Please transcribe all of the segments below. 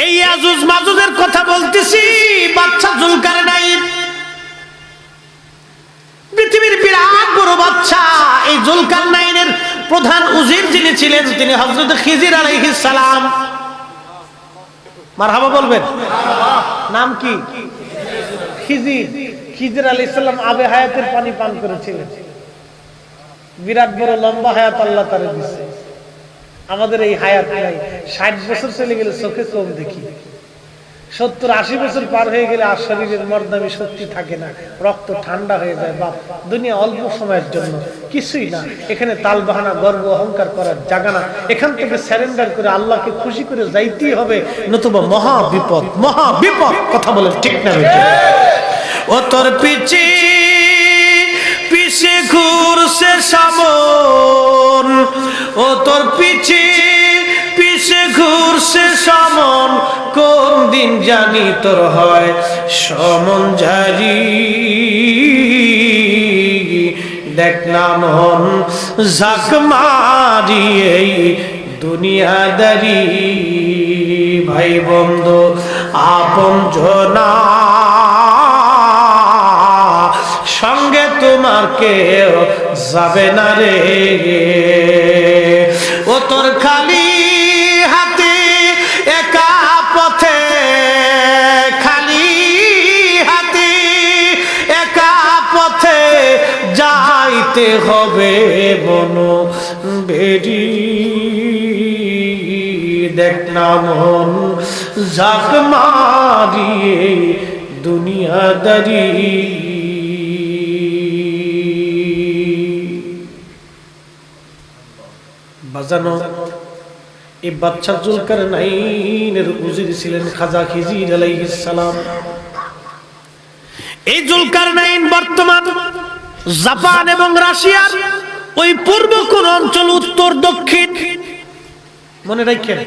এই আজুজ মাজুজের কথা বলতেছি, বাচ্চা জুলকার নাই। পৃথিবীর বিরাট বড় বাচ্চা, এই জুলকার নাইনের প্রধান উজির যিনি ছিলেন, তিনি হজরত খিজির আলাইহিস সালাম। মারহাবা বলবেন? নাম কি? খিজির। খিজির আলাইহিস সালাম আবে হায়াতের পানি পান করেছিলেন। বিরাট বড় লম্বা হায়াত আল্লাহ তারে দিছে। আমাদের এই হায়াত নাই। ষাট বছর চলে গেলে চোখে কম দেখি। সত্তর, আশি বছর পার হয়ে গেলে আর শরীরের মর্দামি শক্তি থাকে না। রক্ত ঠান্ডা হয়ে যায়, বাপ। দুনিয়া অল্প সময়ের জন্য। কিছুই না। এখানে তাল বাহানা গর্ব, অহংকার করার জায়গা না। এখান থেকে স্যারেন্ডার করে আল্লাহকে খুশি করে যাইতেই হবে। নতুবা মহা বিপদ মহা বিপদ। কথা বলেন ঠিক না ও তোর পিছি পিছে ঘুরছে সমন ও তোর পিছে পিছে ঘুরছে সমন, কোন দিন জানি তোর হয় সমন জারি। দেখ না মন, ঝাঁক মারি এই দুনিয়াদারি। ভাই বন্ধু, আপন জনা। সঙ্গে তোমার কেউ যাবে না রে। ও তোর খালি হাতে একা পথে, খালি হাতে একা পথে যাইতে হবে মন বেরি দেখ না মন ঝাঁক মারিয়ে দুনিয়াদারি। এই বাচ্চা জুলকার নাইনের উজির ছিলেন খাজা খিজির এই জুলকার নাইন বর্তমান জাপান এবং রাশিয়ার ওই পূর্ব কোন অঞ্চল, উত্তর, দক্ষিণ। মনে রাখেন,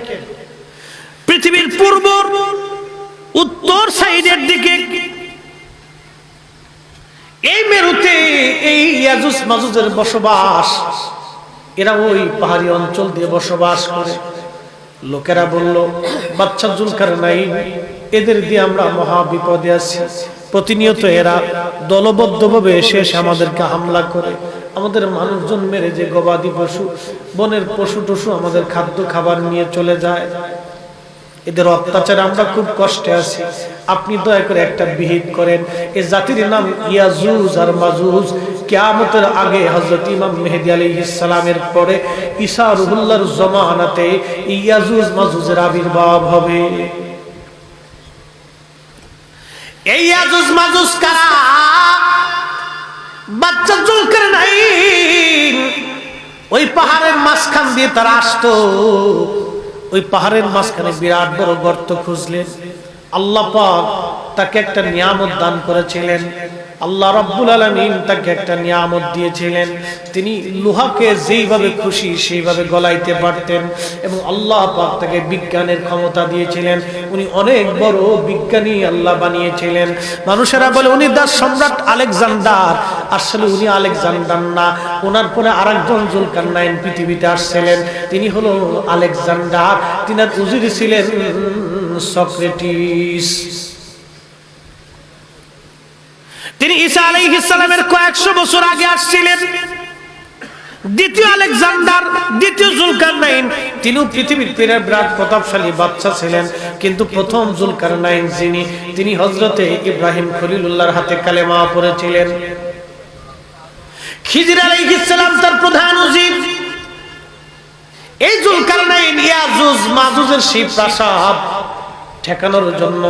পৃথিবীর পূর্ব, উত্তর সাইডের দিকে। এই মেরুতে এই ইয়াজুস মাজুজের বসবাস। এরা ওই পাহাড়ি অঞ্চল দিয়ে বসবাস করে। লোকেরা বলল, বাচ্চা জুলকার নাই, এদের দিয়ে আমরা মহা বিপদে আছি। প্রতিনিয়ত এরা দলবদ্ধভাবে এসে এসে আমাদেরকে হামলা করে। আমাদের মানুষজন মেরে যে গবাদি পশু, বনের পশু টশু আমাদের খাদ্য খাবার নিয়ে চলে যায়। এদের অত্যাচারে আমরা খুব কষ্টে আছি। আপনি দয়া করে একটা বিহিত করেন। এ জাতির নাম ইয়াজুজ আর মাজুজ। কেয়ামতের আগে হজরত ইমাম মেহেদি আলী ইসালামের পরে ঈশা রুহুল্লার জমানাতে ইয়াজুজ মাজুজের আবির্ভাব হবে। এই ইয়াজুজ মাজুজ কারা? বাচ্চা জুলকার নাই ওই পাহাড়ের মাঝখান দিয়ে তারা আসতো। ওই পাহাড়ের মাঝখানে বিরাট বড় গর্ত খুঁজলেন। আল্লাহ তাকে একটা নিয়ামত দান করেছিলেন। আল্লাহ রাব্বুল আলামিন তাকে একটা নিয়ামত দিয়েছিলেন। তিনি লোহাকে যেইভাবে খুশি সেইভাবে গলাইতে পারতেন এবং আল্লাহ পাক তাকে বিজ্ঞানের ক্ষমতা দিয়েছিলেন। উনি অনেক বড় বিজ্ঞানী আল্লাহ বানিয়েছিলেন। মানুষেরা বলে, উনি দাস সম্রাট আলেকজান্ডার। আসলে উনি আলেকজান্ডার না। ওনার পরে আরেকজন জুলকারনাইন পৃথিবীতে আসছিলেন। তিনি হলো আলেকজান্ডার। তিনার উজির ছিলেন সক্রেটিস। তিনি ঈসা আলাইহিস সালামের কয়েকশো বছর আগে আসছিলেন। দ্বিতীয় আলেকজান্ডার, দ্বিতীয় জুলকারনাইন, তিনিও পৃথিবীর পীরের বিরাট প্রতাপশালী বাচ্চা ছিলেন। কিন্তু প্রথম জুলকারনাইন যিনি, তিনি হজরতে ইব্রাহিম খলিলুল্লাহর হাতে কালেমা পড়েছিলেন। খিজির আলাইহিস সালাম তার প্রধান উজির। এই জুলকারনাইন ইয়াজুজ, মাজুজের সেই প্রাসাদ। ঠেকানোর জন্য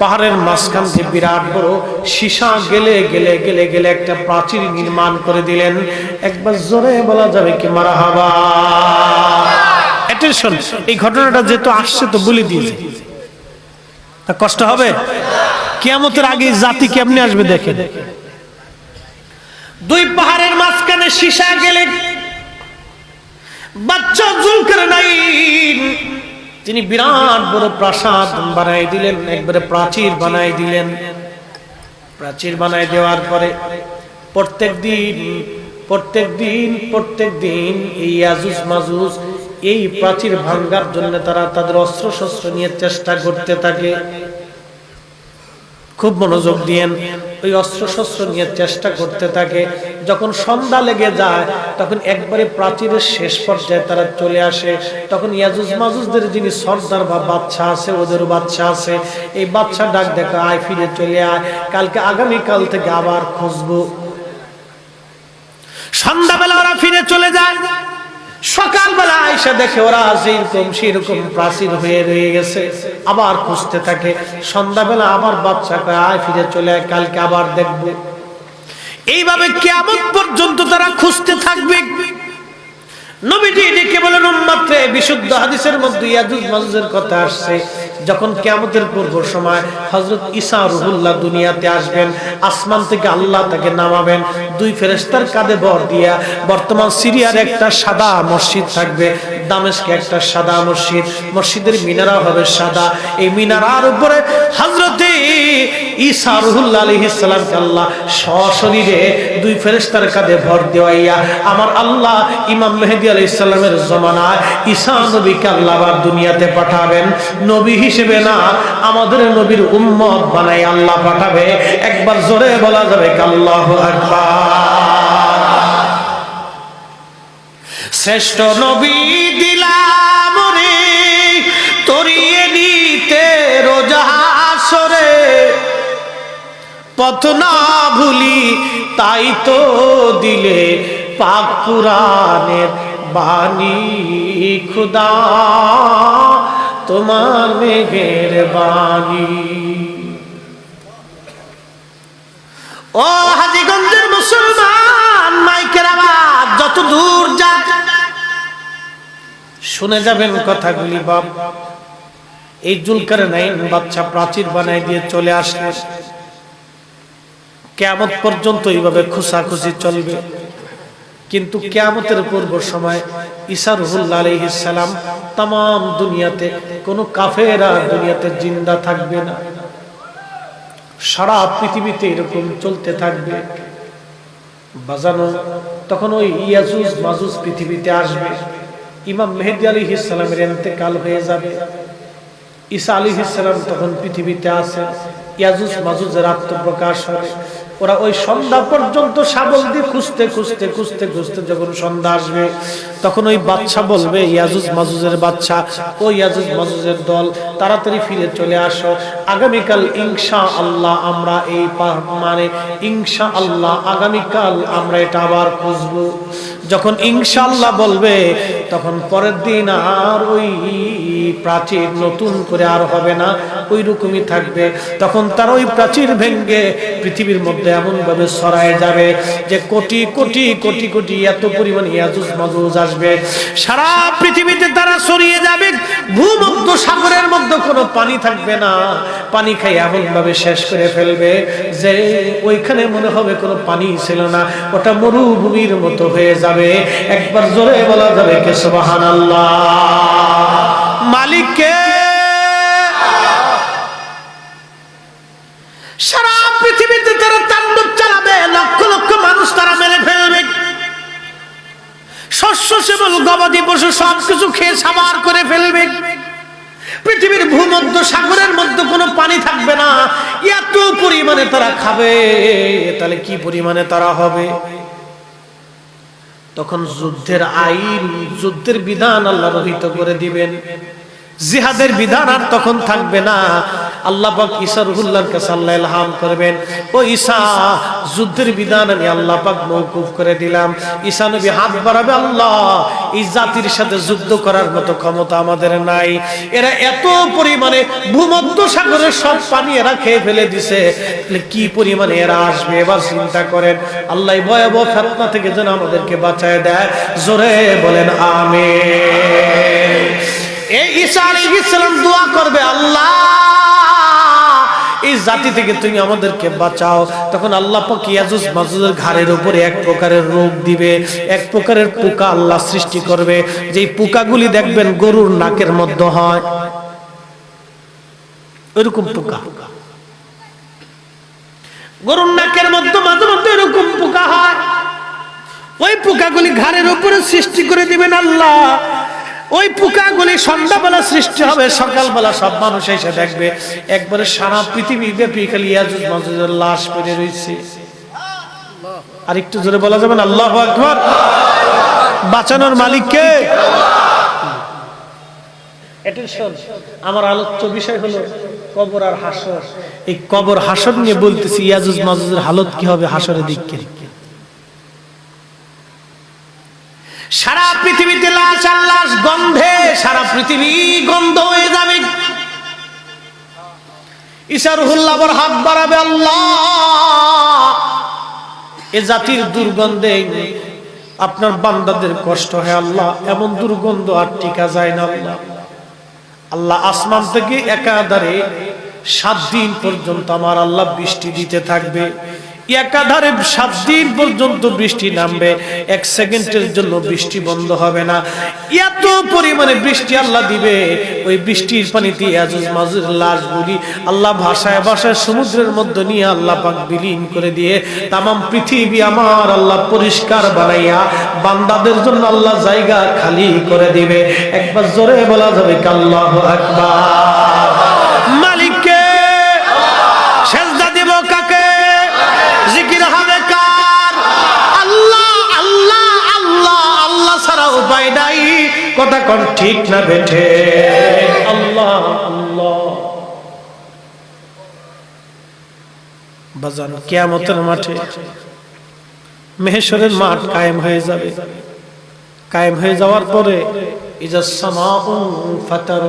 পাহাড়ের মাঝখান থেকে বিরাট বড় সীসা গেলে গেলে গেলে গেলে একটা প্রাচীর নির্মাণ করে দিলেন। একবার জোরে বলা যাবে কি মারা হাবা? অ্যাটেনশন এই ঘটনাটা যেহেতু আসছে তো বলে দিয়েছে। তা কষ্ট হবে? কিয়ামতের আগে জাতি কেমনে আসবে দেখে দুই পাহাড়ের মাঝখানে সীসা গেলে বাচ্চা জুলকার নাই তিনি বিরাট বড় প্রাসাদ বানাই দিলেন, একবারে প্রাচীর বানাই দিলেন। প্রাচীর বানাই দেওয়ার পরে প্রত্যেক দিন প্রত্যেক দিন প্রত্যেক দিন এই আজুজ মাজুজ, এই প্রাচীর ভাঙ্গার জন্য তারা তাদের অস্ত্র শস্ত্র নিয়ে চেষ্টা করতে থাকে। খুব মনোযোগ দিয়েন। ওই অস্ত্র শস্ত্র নিয়ে চেষ্টা করতে থাকে। যখন সন্ধ্যা লেগে যায়, তখন একবারে প্রাচীরের শেষ পর্যায়ে তারা চলে আসে। তখন ইয়াজুজ মাজুজদের যিনি সর্দার বা বাচ্চা আছে ওদের বাচ্চা আছে। এই বাচ্চা ডাক দেখা আয়, ফিরে চলে আয়। কালকে আগামীকাল থেকে আবার খুঁজবো। সন্ধ্যাবেলা ওরা ফিরে চলে যায়। সকালবেলা এসে দেখে ওরা যেরকম সেরকম প্রাচীর হয়ে রয়ে গেছে। আবার খুঁজতে থাকে। সন্ধ্যাবেলা আবার বাচ্চা করে আয় ফিরে চলে কালকে আবার দেখবে। এইভাবে কেমন পর্যন্ত তারা খুঁজতে থাকবে। নবীজি বলেন বিশুদ্ধ হাদিসের মধ্যে ইয়াজুজ মাজুজের কথা আসছে। যখন কিয়ামতের পূর্ব সময় হযরত ঈসা দুনিয়াতে আসবেন, আসমান থেকে আল্লাহ তাকে নামাবেন। দুই ফেরেশতার কাঁধে বর দিয়া বর্তমান সিরিয়ার একটা সাদা মসজিদ থাকবে, দামেস্কে একটা সাদা মসজিদ। মসজিদের মিনারা হবে সাদা। এই মিনারার উপরে হযরতে ঈসা সালামকে আল্লাহ সশরীরে দুই ফেরেশতার কাঁধে ভর দেওয়াইয়া আমার আল্লাহ ইমাম মেহেদী আলাইহিস সালামের জমানায় ঈসা নবীকে দুনিয়াতে পাঠাবেন। নবী হিসেবে না, আমাদের নবীর উম্মত বানাই আল্লাহ পাঠাবে। একবার জোরে বলা যাবে আকবার। শ্রেষ্ঠ নবী পথ না ভুলি, তাই তো দিলে পাক পুরাণের বাণী। খুদা, তোমার মেঘের বাণী ও হাজিগঞ্জের মুসলমান, মাইকের আওয়াজ, যত দূর যাক, শুনে যাবেন কথাগুলি, বাপ। এই জুলকার নাই বাচ্চা প্রাচীর বানাই দিয়ে চলে আসলে কেমত পর্যন্ত এইভাবে খুশাখুশি চলবে। কিন্তু কেয়ামতের পূর্ব সময় আলাইহিস সালাম তাম দুনিয়াতে, কোনো কাফেরা দুনিয়াতে জিন্দা থাকবে না। সারা পৃথিবীতে এরকম চলতে থাকবে। বাজানো তখন ওই ইয়াজুজ মাজুজ পৃথিবীতে আসবে। ইমাম মেহেদি আলী ইসলামের এতেকাল হয়ে যাবে। ঈসা আলী ইসলাম তখন পৃথিবীতে আসে। ইয়াজুজ মাজুজের আত্মপ্রকাশ হবে। ওরা ওই সন্ধ্যা পর্যন্ত শাবল দিয়ে খুঁজতে খুঁজতে খুঁজতে খুঁজতে যখন সন্ধ্যা আসবে, তখন ওই বাচ্চা বলবে, ইয়াজুজ মাজুজের বাচ্চা, ও ইয়াজুজ মাজুজের দল, তাড়াতাড়ি ফিরে চলে আসো। আগামীকাল ইনশা আল্লাহ আমরা এই মানে ইনশা আল্লাহ আগামীকাল আমরা এটা আবার খুঁজবো। যখন ইনশাল্লাহ বলবে, তখন পরের দিন আর ওই প্রাচীর নতুন করে আর হবে না ওই রকমই থাকবে। তখন তার ওই প্রাচীর ভেঙ্গে পৃথিবীর মধ্যে এমন ভাবে ছড়ায় যাবে যে কোটি কোটি কোটি কোটি এত পরিমাণ ইয়াজুজ মাজুজ আসবে। সারা পৃথিবীতে তারা ছড়িয়ে যাবে, ভূমধ্য সাগরের মধ্যে কোনো পানি থাকবে না। পানি খাই এমন ভাবে শেষ করে ফেলবে যে ওইখানে মনে হবে কোনো পানি ছিল না, ওটা মরুভূমির মতো হয়ে যাবে। একবার জোরে বলা যাবে কে সুবহানাল্লাহ। মালিককে সারা পৃথিবীতে তারা তাণ্ডব চালাবে, লক্ষ লক্ষ মানুষ তারা মেরে ফেলবে। শস্য সেবল গবাদি পশু সবকিছু খেয়ে সাবার করে ফেলবে। পৃথিবীর ভূমধ্য সাগরের মধ্যে কোনো পানি থাকবে না। এত পরিমাণে তারা খাবে, তাহলে কি পরিমাণে তারা হবে? তখন যুদ্ধের আইন যুদ্ধের বিধান আল্লাহ রহিত করে দিবেন। জিহাদের বিধান আর তখন থাকবে না। আল্লাহ পাক ঈসা রুহুল্লাহর কাছে আল্লাহ ইলহাম করবেন। ও ঈসা, যুদ্ধের বিধান আমি আল্লাহ পাক মওকুফ করে দিলাম। ঈসা নবী হাত বাড়াবে, আল্লাহ, এই জাতির সাথে যুদ্ধ করার মতো ক্ষমতা আমাদের নাই। এরা এত পরিমাণে ভূমধ্য সাগরের সব পানি এরা খেয়ে ফেলে দিছে। কি পরিমাণে এরা আসবে, এবার চিন্তা করেন। আল্লাহ ভয়াবহ ফেতনা থেকে যেন আমাদেরকে বাঁচায় দেয়। জোরে বলেন, আমিন। ঈসা দোয়া করবে, আল্লাহ। এই জাতি থেকে তুমি আমাদেরকে বাঁচাও। তখন আল্লাহ উপরে এক প্রকারের রোগ দিবে, এক প্রকারের পোকা আল্লাহ সৃষ্টি করবে। পোকাগুলি দেখবেন গরুর নাকের মধ্যে হয় ওইরকম পোকা। গরুর নাকের মধ্যে মাঝে মধ্যে এরকম পোকা হয়। ওই পোকাগুলি ঘাড়ের উপরে সৃষ্টি করে দিবেন আল্লাহ। ওই পোকাগুলি সন্ধ্যাবেলা সৃষ্টি হবে, সকালবেলা সব মানুষ এসে দেখবে। একবারে সারা পৃথিবী ব্যাপী খালি ইয়াজুজ লাশ পড়ে রয়েছে। আর একটু জোরে বলা যাবে না? আল্লাহ আকবর। বাঁচানোর মালিককে আমার আলোচ্য বিষয় হলো কবর আর হাসর। এই কবর হাসর নিয়ে বলতেছি ইয়াজুজ মাজুজের হালত কি হবে? হাসরের দিক সারা পৃথিবীতে লাশ আর লাশ গন্ধে, সারা পৃথিবী গন্ধ হয়ে যাবে। ইসারুল্লাহ আবার হাত বাড়াবে, আল্লাহ। এ জাতির দুর্গন্ধে আপনার বান্দাদের কষ্ট হয়, আল্লাহ। এমন দুর্গন্ধ আর টিকা যায় না, আল্লাহ। আল্লাহ আসমান থেকে একাধারে সাত দিন পর্যন্ত আমার আল্লাহ বৃষ্টি দিতে থাকবে। একাধারে সাত দিন পর্যন্ত বৃষ্টি নামবে। এক সেকেন্ডের জন্য বৃষ্টি বন্ধ হবে না। এত পরিমাণে বৃষ্টি আল্লাহ দিবে। ওই বৃষ্টির পানিতে আজুজ মাজুজ লাশগুলি আল্লাহ ভাষায় ভাষায় সমুদ্রের মধ্যে নিয়ে আল্লাহ পাক বিলীন করে দিয়ে তামাম পৃথিবী আমার আল্লাহ পরিষ্কার বানাইয়া বান্দাদের জন্য আল্লাহ জায়গা খালি করে দিবে। একবার জোরে বলা যাবে কাল্লাহ আকবার। কোন ঠিক না বেঠে। আল্লাহ আল্লাহ। বাজান কিয়ামতের মাঠে মেহেশ্বরের মাঠ কায়েম হয়ে যাবে। কায়েম হয়ে যাওয়ার পরে ফাতার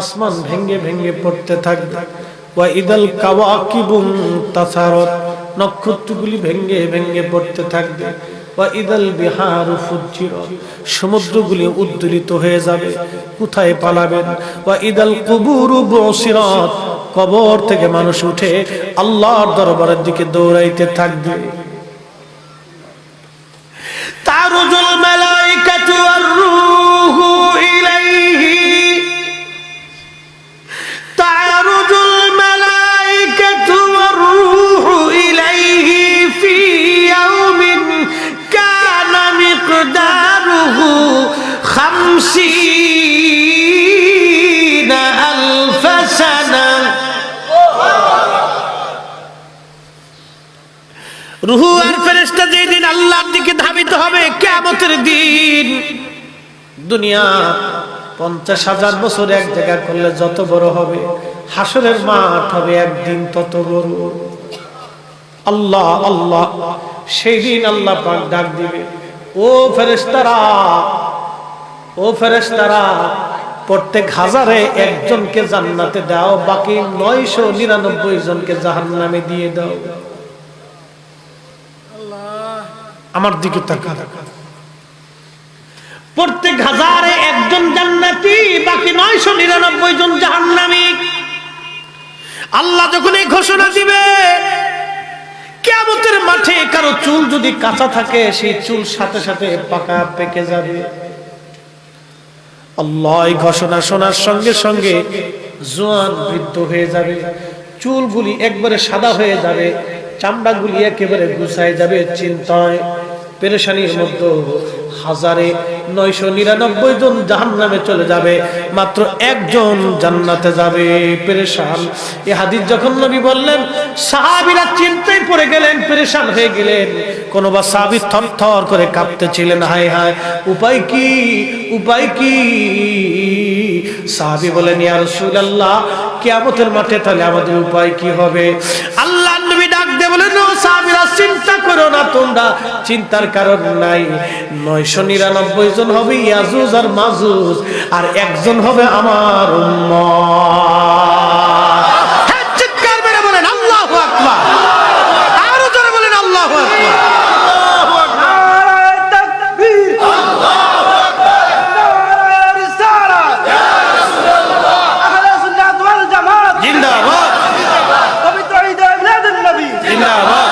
আসমান ভেঙ্গে ভেঙ্গে পড়তে থাকবে। ওয়া ইদাল কাওয়াকিবুন তাসারত নক্ষত্রগুলি ভেঙ্গে ভেঙ্গে পড়তে থাকবে। সমুদ্রগুলি উদ্দুলিত হয়ে যাবে। কোথায় পালাবেন? বা কবর থেকে মানুষ উঠে আল্লাহর দরবারের দিকে দৌড়াইতে থাকবে। তার রুহু আর ফেরেশতা যেদিন আল্লাহর দিকে ধাবিত হবে, কিয়ামতের দিন দুনিয়া পঞ্চাশ হাজার বছর এক জায়গা করলে যত বড় হবে, হাসরের মাঠ হবে একদিন তত বড়। আল্লাহ আল্লাহ, সেই দিন আল্লাহ পাক ডাক দিবে। ও ফেরেশতারা ও ফেরেশতারা, প্রত্যেক হাজারে একজনকে জান্নাতে দাও, বাকি নয়শো নিরানব্বই জনকে জাহান্নামে দিয়ে দাও। আমার দিকে প্রত্যেক হাজারে একজন জান্নাতি, বাকি নয়শো নিরানব্বই জন জাহান্নামী। আল্লাহ যখন এই ঘোষণা দিবে কেমতের মাঠে কারও চুল যদি কাঁচা থাকে, সেই চুল সাথে সাথে পাকা পেকে যাবে। আল্লাহ ঘোষণা শোনার সঙ্গে সঙ্গে জোয়ান বৃদ্ধ হয়ে যাবে, চুলগুলি একবারে সাদা হয়ে যাবে, চামড়াগুলি একেবারে গুছায় যাবে চিন্তায়। পেরেশানির মধ্যে হাজারে নয়শো নিরানব্বই জন জাহান নামে চলে যাবে, মাত্র একজন জান্নাতে যাবে। পেরেশান। এ হাদিস যখন নবী বললেন, সাহাবিরা চিন্তায় পড়ে গেলেন, পেরেশান হয়ে গেলেন। কোন বা সাহাবি থর থর করে কাঁপতেছিলেন হায় হায়, উপায় কি উপায় কি? সাহাবি বলেন, ইয়া রাসূলুল্লাহ, কিয়ামতের মাঠে তাহলে আমাদের উপায় কি হবে? আল্লাহ বলেন চিন্তা করো না তোমরা। চিন্তার কারণ নাই। নয়শো নিরানব্বই জন হবে ইয়াজুজ আর মাজুজ, আর একজন হবে আমার উম্মত হ্যাঁ, চিৎকার মেরে বলেন আল্লাহু আকবার আরও জোরে বলেন আল্লাহু আকবার নারায়ে তাকবীর নারায়ে রিসালাত আহলে সুন্নাত ওয়াল জামাত জিন্দাবাদ পবিত্র ঈদ মিলাদুন নবী জিন্দাবাদ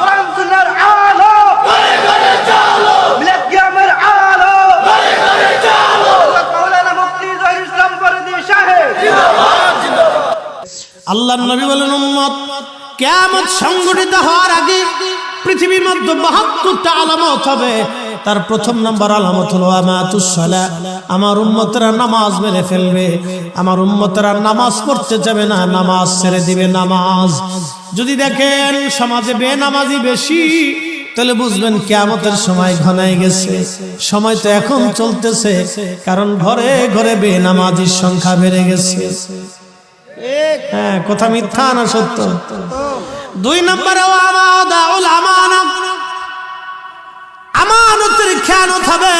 কোরআন সুন্নাহর আলো মিলাদ কিয়ামের আলো হযরত মাওলানা মুফতি জহির ইসলাম ফরিদি সাহেব আল্লাহ নবী বলেন, উম্মত, কিয়ামত সংগঠিত হওয়ার আগে পৃথিবীর মধ্যে বাহাত্তরটা আলামত হবে। তার প্রথম নাম্বার আলামত হলো আমাতুসসালা আমার উম্মতরা নামাজ মেরে ফেলবে। আমার উম্মতরা নামাজ পড়তে যাবে না, নামাজ ছেড়ে দিবে নামাজ। যদি দেখেন সমাজে বেনামাজি বেশি, তাহলে বুঝবেন কেয়ামতের সময় ঘনায় গেছে। সময় তো এখন চলতেছে, কারণ ঘরে ঘরে বেনামাজির সংখ্যা বেড়ে গেছে। হ্যাঁ কথা মিথ্যা না সত্য। দুই নম্বরে আমানতের খেয়ানত হবে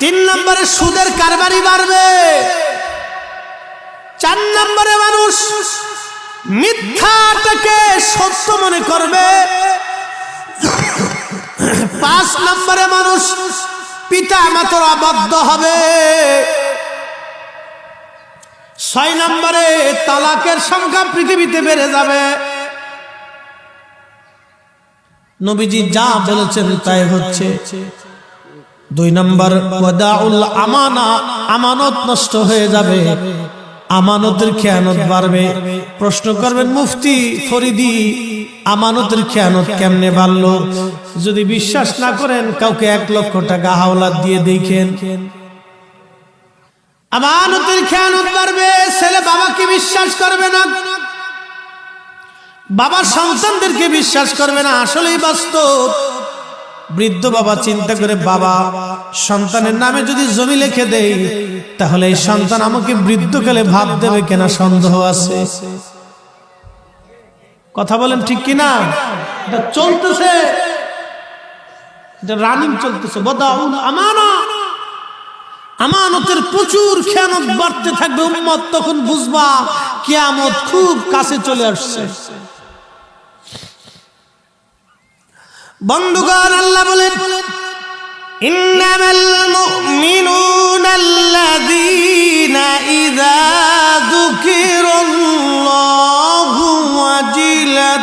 তিন নম্বরে, সুদের কারবারি বাড়বে। চার নম্বরে, মানুষ মিথ্যাটাকে সত্য মনে করবে। পাঁচ নম্বরে, মানুষ পিতা মাতর আবদ্ধ হবে। ছয় নম্বরে তালাকের সংখ্যা পৃথিবীতে বেড়ে যাবে। নবীজি যা বলেছেন তাই হচ্ছে। দুই নম্বর আমানা, আমানত নষ্ট হয়ে যাবে। আমানতের খেয়ানত বাড়বে। প্রশ্ন করবেন, মুফতি ফরিদি, আমানতের খেয়ানত কেমনে বাড়লো? যদি বিশ্বাস না করেন, কাউকে এক লক্ষ টাকা হাওলাত দিয়ে দেখেন। আমানতের খেয়ানত বাড়বে, ছেলে বাবাকে বিশ্বাস করবে না। বাবা সন্তানদেরকে বিশ্বাস করবে না, আসলেই বাস্তব। বৃদ্ধ বাবা চিন্তা করে, বাবা, সন্তানের নামে যদি জমি লিখে দেই, তাহলে এই সন্তান আমাকে বৃদ্ধকালে ভাব দেবে কেনা সন্দেহ আছে। কথা বলেন ঠিক কিনা? এটা চলতেছে। এটা রানিং চলতেছে। বদাউল আমানা আমানতের প্রচুর খেয়ানত বাড়তে থাকবে, উম্মত তখন বুঝবা কিয়ামত খুব কাছে চলে আসছে। বন্ধুগণ, আল্লাহ বলেন, ইন্নামাল মুমিনুনা আল্লাযীনা ইযা যুকিরাল্লাহু ওয়াজিলাত।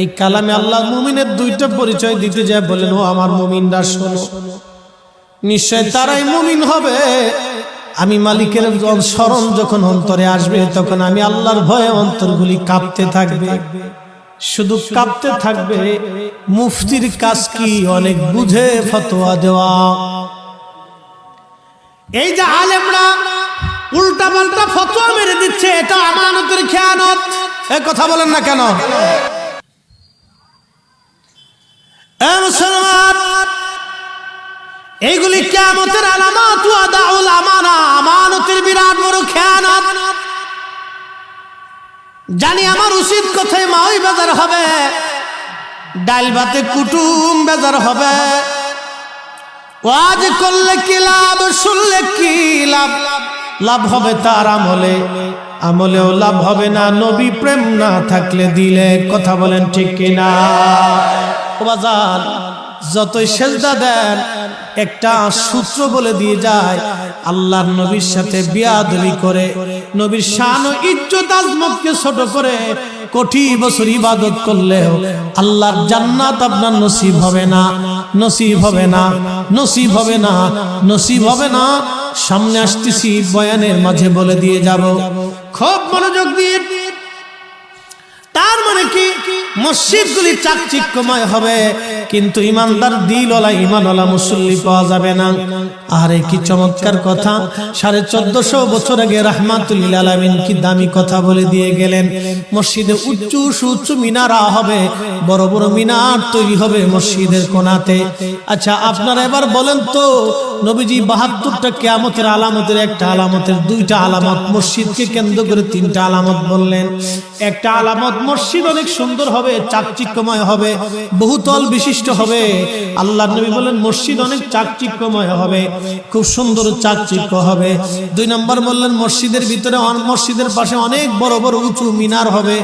এই কালামে আল্লাহ মুমিনের দুইটা পরিচয় দিতে যায়, বলেন, ও আমার মুমিনরা, শোনো। নিশ্চয় তারাই মুমিন হবে। আমি মালিকের স্মরণ যখন অন্তরে আসবে, তখন আমি আল্লাহর ভয়ে অন্তরগুলি কাঁপতে থাকবে। শুধু কাঁপতে থাকবে। মুফতির কাজ কি? অনেক বুঝে ফতোয়া দেওয়া। এই যে আলেমরা উল্টা পাল্টা ফতোয়া মেরে দিচ্ছে, এটা আমানতের খেয়ানত। এ কথা বলেন না কেন? মুসলমান, এইগুলি কিয়ামতের আলামত ওয়াদাউল আমানা, আমানতের বিরাট বড় খেয়ানত। জানি আমার উচিত কথায়, মাওই বাজার হবে, ডাল ভাতে কুটুম বেজার হবে। ওয়াজ করলে কি লাভ, শুনলে কি লাভ লাভ হবে তার আমলে। আমলেও লাভ হবে না, নবী প্রেম না থাকলে দিলে কথা বলেন ঠিক কিনা? ও বাজান, যতই সেজদা দেন, একটা সূত্র বলে দিয়ে যায়, আল্লাহর নবীর সাথে বিয়াদবি করে, নবীর শান ও ইজ্জত আজমতকে ছোট করে কোটি বছর ইবাদত করলেও আল্লাহর জান্নাত আপনার নসিব হবে না, নসিব হবে না, নসিব হবে না, নসিব হবে না। সামনে আসতেছি বয়ানের মাঝে বলে দিয়ে যাব। খুব মনোযোগ দিয়ে। তার মানে কি? মসজিদগুলি চাকচিক্যময় হবে, কিন্তু ইমানদার দিলওয়ালা ইমানওয়ালা মুসল্লি পাওয়া যাবে না। আরে কি চমৎকার কথা, সাড়ে চোদ্দশো বছর আগে রাহমাতুল্লিল আলমিন কি দামি কথা বলে দিয়ে গেলেন? মসজিদে উচ্চ সুউচ্চ মিনারা হবে, বড় বড় মিনার তৈরি হবে মসজিদের কোনাতে। আচ্ছা আপনারা এবার বলেন তো, নবীজি বাহাত্তরটা কেয়ামতের আলামতের একটা আলামতের দুইটা আলামত, মসজিদকে কেন্দ্র করে তিনটা আলামত বললেন। একটা আলামত মসজিদ অনেক সুন্দর হবে হবে, চাকচিক্যময় হবে, বহুতল বিশিষ্ট হবে। আল্লাহ নবী বলেন, মসজিদ অনেক চাকচিক্যময় হবে, খুব সুন্দর চাকচিক্য হবে। দুই নম্বর বললেন, মসজিদের ভিতরে মসজিদের পাশে অনেক বড় বড় উঁচু মিনার হবে।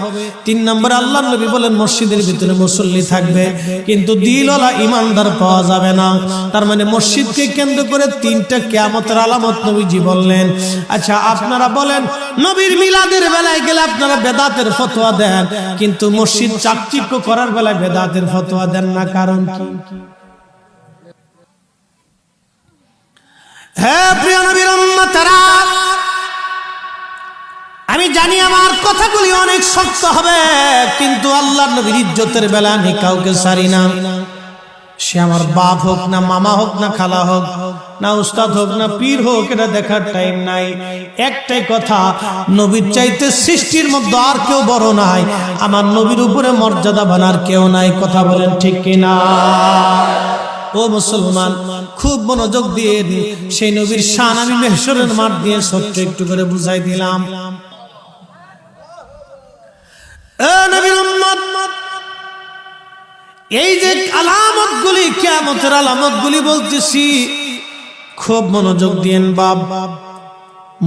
তিন নম্বর আল্লাহ নবী বলেন, মসজিদের ভিতরে মুসল্লি থাকবে, কিন্তু দিলওয়ালা ইমানদার পাওয়া যাবে না। তার মানে মসজিদকে কেন্দ্র করে তিনটা কেয়ামতের আলামত নবীজি বললেন। আচ্ছা আপনারা বলেন, নবীর মিলাদের বেলায় গেলে আপনারা বেদাতের ফতোয়া দেন, কিন্তু মসজিদ চাকচিক্য করার বেলায় বেদাতের ফতোয়া দেন না, কারণ কি? আমি জানি আমার কথাগুলি অনেক শক্ত হবে, কিন্তু আল্লাহ নবীর ইজ্জতের বেলা আমি কাউকে সারি না। সে আমার বাপ হোক না মামা হোক না খালা হোক না উস্তাদ হোক না পীর হোক, এটা দেখার টাইম নাই। একটাই কথা, নবীর চাইতে সৃষ্টির মধ্যে আর কেউ বড় নাই। আমার নবীর উপরে মর্যাদা বানার কেউ নাই, কথা বলেন ঠিক কিনা? ও মুসলমান, খুব মনোযোগ দিয়ে সেই নবীর শান আমি মেহসরের মাঠ দিয়ে ছোট্ট একটু করে বুঝাই দিলাম। নবীর এই যে আলামত গুলি কেমতের আলামত গুলি বলতেছি, খুব মনোযোগ দিয়েন বাপ।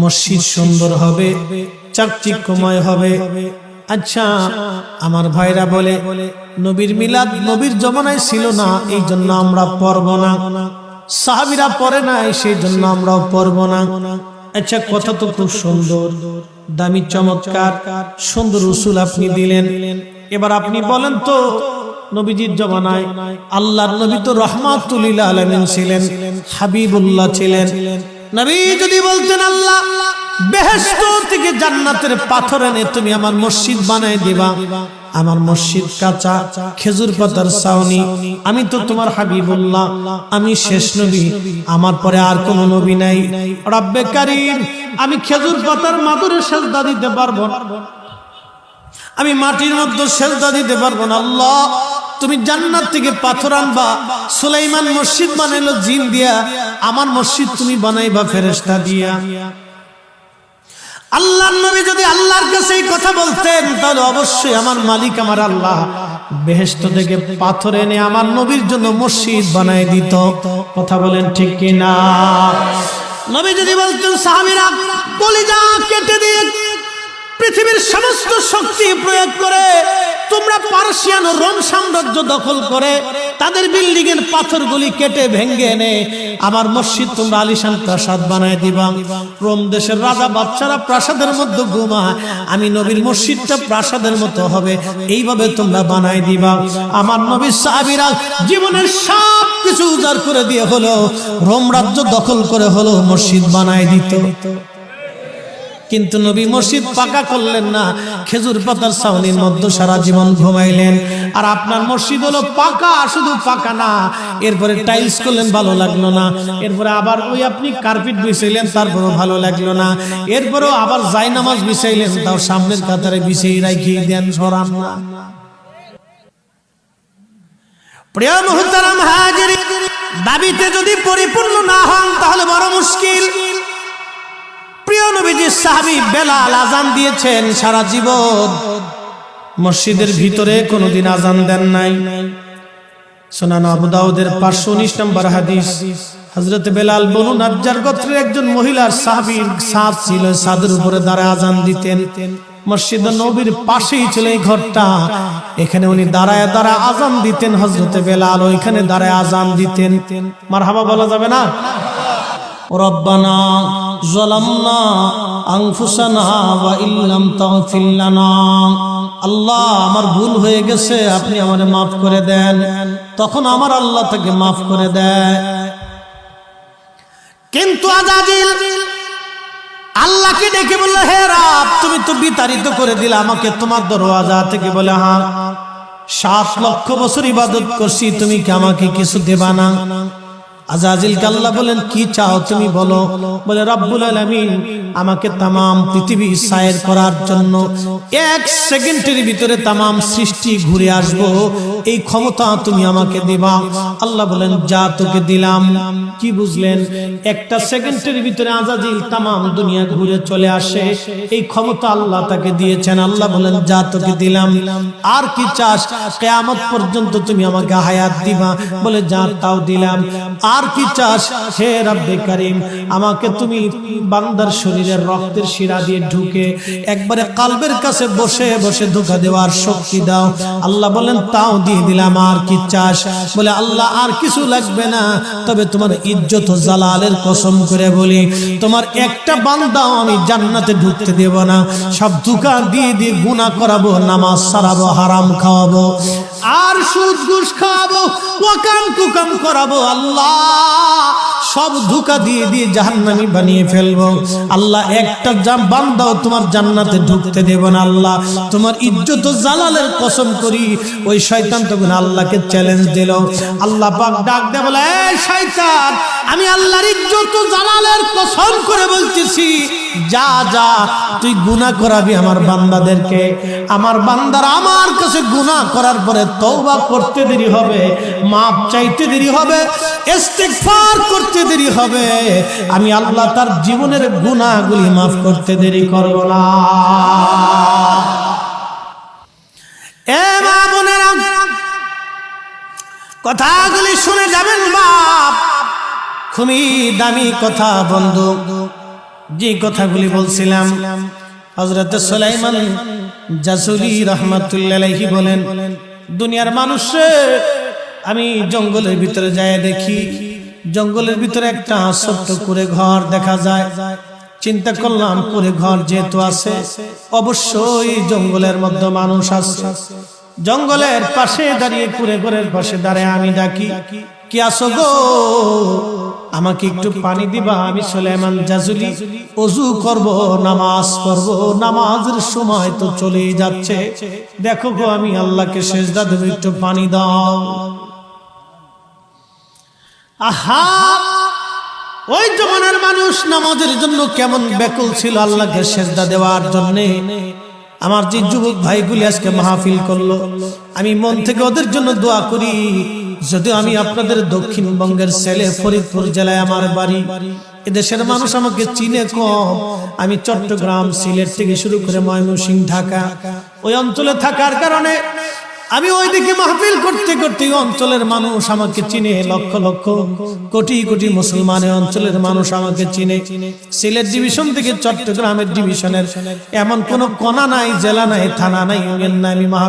মসজিদ সুন্দর হবে, চাকচিক্যময় হবে। আচ্ছা আমার ভাইরা বলে, নবীর মিলাদ নবীর জমানায় ছিল না, এই জন্য আমরা পড়ব না। সাহাবিরা পড়ে নাই, সেই জন্য আমরাও পড়ব না। আচ্ছা কথা তো খুব সুন্দর, দামি, চমৎকার, সুন্দর উসুল আপনি দিলেন। এবার আপনি বলেন তো নবীজির জমানায় আল্লাহর নবী তো রহমাতুল্লিল আলমিন ছিলেন, হাবিবুল্লাহ ছিলেন। নবী যদি বলতেন, আল্লাহ আমি তো তোমার হাবিবুল্লাহ, আমি শেষ নবী। আমার পরে আর কোন নবী নাই। রব্বে কারিম, আমি খেজুর পাতার মাদুরে সেজদা দিতে পারব আমি মাটির মধ্যে সেজদা দিতে পারব না। আল্লাহ তুমি জান্নাত থেকে পাথর আনবা, সুলাইমান মসজিদ বানাইলো জিন দিয়া, আমার মসজিদ তুমি বানাইবা, ফেরেশতা দিয়া। আল্লাহর নবী যদি আল্লাহর কাছে এই কথা বলতেন, তাহলে অবশ্যই আমার মালিক আমার আল্লাহ। বেহেশত থেকে পাথর এনে আমার নবীর জন্য মসজিদ বানাই দিত। কথা বলেন ঠিক কি না নবী যদি বলতেন, সাহাবীরা, কলিজা কেটে দিয়ে পৃথিবীর সমস্ত শক্তি প্রয়োগ করে তোমরা পার্সিয়ান রোম সাম্রাজ্য দখল করে তাদের বিল্ডিং এর পাথরগুলি কেটে ভেঙ্গে এনে আমার মসজিদ তোমরা আলিশান প্রাসাদ বানায় দিবা। রোম দেশের রাজা বাচ্চারা প্রাসাদের মধ্যে ঘুমায় আমি নবীর মসজিদটা প্রাসাদের মতো হবে, এইভাবে তোমরা বানায় দিবা। আমার নবীর সাহাবীরা জীবনের সব কিছু উজাড় করে দিয়ে হলো রোম রাজ্য দখল করে হলো মসজিদ বানায় দিত। কিন্তু নবী মসজিদ পাকা করলেন না, খেজুর পাতার ছাউনির মধ্যে সারা জীবন ঘুমাইলেন। আর আপনার মসজিদ হলো পাকা, শুধু পাকা না, এরপরে টাইলস করলেন, ভালো লাগল না। এরপরে আবার ওই আপনি কার্পেট বিছাইলেন, তারপরও ভালো লাগল না। এরপরেও আবার জায়নামাজ বিছাইলেন, তাও সামনের কাতারে বিছিয়ে রাখিয়ে দেন সরান না। দাবিতে যদি পরিপূর্ণ না হন, তাহলে বড় মুশকিল। প্রিয় নবীজি সাহাবি বেলাল আজান দিয়েছেন সারা জীবন। মসজিদের ভিতরে কোনোদিন আজান দেন নাই। সোনান আবু দাউদের পাঁচশো উনিশ নম্বর হাদিস। হজরত বেলাল বনু নাজ্জার গোত্রের একজন মহিলার সাহাবীর সাদ ছিল, সাদের উপরে দাঁড়ায় আজান দিতেন। মসজিদ নবীর পাশেই ছিল এই ঘরটা। এখানে উনি দাঁড়ায় দাঁড়ায় আজান দিতেন হজরতে বেলাল ওইখানে দাঁড়ায় আজান দিতেন। মার হাবা বলা যাবে না? রব্বানা ظلمنا أنفسنا وإن لم تغفر لنا আল্লাহ আমার ভুল হয়ে গেছে আপনি আমারে মাফ করে দেন তখন আমার আল্লাহ তাকে মাফ করে দেয় কিন্তু আজাজিল আল্লাহকে ডেকে বললো হে রাব তুমি তো বিতাড়িত করে দিলে আমাকে তোমার দরওয়াজা থেকে বলে হ্যাঁ সাত লক্ষ বছর ইবাদত করছি তুমি কি আমাকে কিছু দেবা না আজাজিল আল্লাহ বলেন, কি চাও তুমি বলো? বলে, রব্বুল আলামিন আমাকে তামাম পৃথিবী সায়ের করার জন্য এক সেকেন্ডের ভিতরে তামাম সৃষ্টি ঘুরে আসব। এই ক্ষমতা তুমি আমাকে দিবা। আল্লাহ বলেন, যা তোকে দিলাম। কি বুঝলেন? একটা সেকেন্ডের ভিতরে আজাজিল তামাম দুনিয়া ঘুরে চলে আসে। এই ক্ষমতা আল্লাহ তাকে দিয়েছেন। আল্লাহ বলেন, যা তোকে দিলাম। আর কি চাস? কেয়ামত পর্যন্ত তুমি আমাকে হায়াত দিবা। বলে, যা তাও দিলাম। আর কি চাস? হে রাব্বে কারিম, আমাকে তুমি বান্দার শরীরের রক্তের শিরা দিয়ে ঢুকে একবারে কালবের কাছে বসে বসে ধোকা দেওয়ার শক্তি দাও। আল্লাহ বলেন, তাও দিয়ে দিলাম, আর কি চাস? বলে, আল্লাহ, আর কিছু লাগবে না। তবে তোমার ইজ্জত জালালের কসম করে বলি, তোমার একটা বান্দাও আমি জান্নাতে ঢুকতে দেব না। সব ধোকা দিয়ে দিয়ে গুণা করাবো, নামাজ সারাবো, হারাম খাওয়াবো, আর সুদ ঘুষ খাওয়াবো ওয়াকাম কুকাম করাবো, আল্লাহ। আল্লাহ সব ধোকা দিয়ে দিয়ে জাহান্নামি বানিয়ে ফেলব। আল্লাহ, একটা জাম বান্দাও তোমার জান্নাতে ঢুকতে দেব না, আল্লাহ। তোমার ইজ্জত জালালের কসম করি, ওই শয়তান তখন আল্লাহকে চ্যালেঞ্জ দিল। আল্লাহ পাক ডাক দে বলে শয়তান, আমি আল্লাহর ইজ্জত জালালের কসম করে বলতেছি, যা যা, তুই গুনাহ করাবি আমার বান্দাদেরকে। আমার বান্দার আমার কাছে গুনাহ করার পরে তওবা করতে দেরি হবে, মাপ চাইতে দেরি হবে, ইস্তেগফার করতে দেরি হবে। আমি আল্লাহ তার জীবনের গুনাহগুলি মাফ করতে দেরি করব না। কথাগুলি শুনে যাবেন বাপ খুবই দামি কথা, বন্ধু। যে কথাগুলি বলছিলাম হজরত সুলাইমান জাসুলি রহমতুল্লাহি বলেন, দুনিয়ার মানুষ আমি জঙ্গলের ভিতরে যায় দেখি জঙ্গলের ভিতরে একটা ছোট্ট করে ঘর দেখা যায়। চিন্তা করলাম করে ঘর যেহেতু আছে, অবশ্যই জঙ্গলের মধ্যে মানুষ আছে। জঙ্গলের পাশে দাঁড়িয়ে কুড়ে ঘরের পাশে দাঁড়িয়ে আমি ডাকি, কি আসো গো? আমাকে একটু পানি দিবা, আমি সুলাইমান জাজুলি। অজু করব, নামাজ পড়ব, নামাজের সময় তো চলেই যাচ্ছে। দেখো গো, আমি আল্লাহকে শেষ দাদু একটু পানি দাও। আহা! ওই জমানার মানুষ নামাজের জন্য কেমন ব্যাকুল ছিল আল্লাহকে সেজদা দেওয়ার জন্যে। আমার যে যুবক ভাইগুলি আজকে মাহফিল করল, আমি মন থেকে ওদের জন্য দোয়া করি। যদিও আমি আপনাদের দক্ষিণবঙ্গের ছেলে ফরিদপুর জেলায় আমার বাড়ি, এদেশের মানুষ আমাকে চিনে কম। আমি চট্টগ্রাম, সিলেট থেকে শুরু করে ময়মনসিংহ, ঢাকা, ওই অঞ্চলে থাকার কারণে আমি ওইদিকে মাহফিল করতে করতে অঞ্চলের মানুষ আমাকে চিনে, লক্ষ লক্ষ, কোটি কোটি মুসলমান অঞ্চলের মানুষ আমাকে চিনে। সিলেট ডিভিশন থেকে চট্টগ্রামের ডিভিশনের এমন কোনো কণা নাই, জেলা নাই, থানা নাই, ইউনিয়ন নাই, আমি মাহফিল